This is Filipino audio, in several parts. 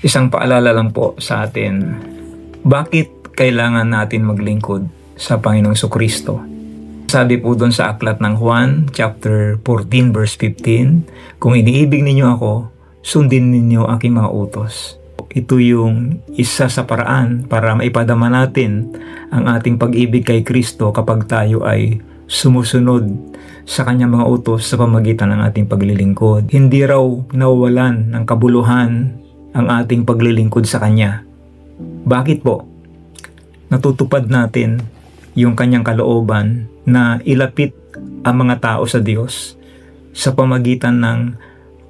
Isang paalala lang po sa atin, bakit kailangan natin maglingkod sa Panginoong Kristo? Sabi po doon sa aklat ng Juan, chapter 14, verse 15, Kung iniibig ninyo ako, sundin ninyo aking mga utos. Ito yung isa sa paraan para maipadama natin ang ating pag-ibig kay Kristo kapag tayo ay sumusunod sa kanyang mga utos sa pamagitan ng ating paglilingkod. Hindi raw nawawalan ng kabuluhan ang ating paglilingkod sa Kanya. Bakit po? Natutupad natin yung kanyang kalooban na ilapit ang mga tao sa Diyos sa pamagitan ng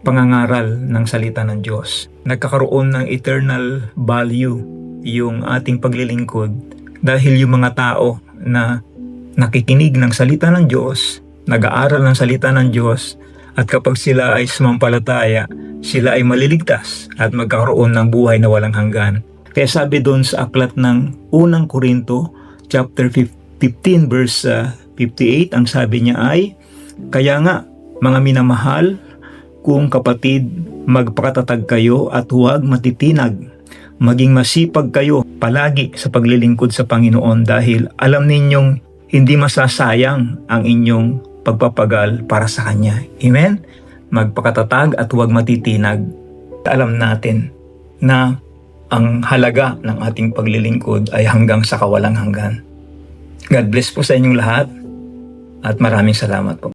pangangaral ng salita ng Diyos. Nagkakaroon ng eternal value yung ating paglilingkod dahil yung mga tao na nakikinig ng salita ng Diyos, nag-aaral ng salita ng Diyos, at kapag sila ay sumampalataya, sila ay maliligtas at magkakaroon ng buhay na walang hanggan. Kaya sabi doon sa aklat ng unang Korinto, chapter 15 verse uh, 58, ang sabi niya ay, Kaya nga, mga minamahal, kung kapatid, magpakatatag kayo at huwag matitinag. Maging masipag kayo palagi sa paglilingkod sa Panginoon dahil alam ninyong hindi masasayang ang inyong pagpapagal para sa Kanya. Amen? Magpakatatag at huwag matitinag. Alam natin na ang halaga ng ating paglilingkod ay hanggang sa kawalang hanggan. God bless po sa inyong lahat at maraming salamat po.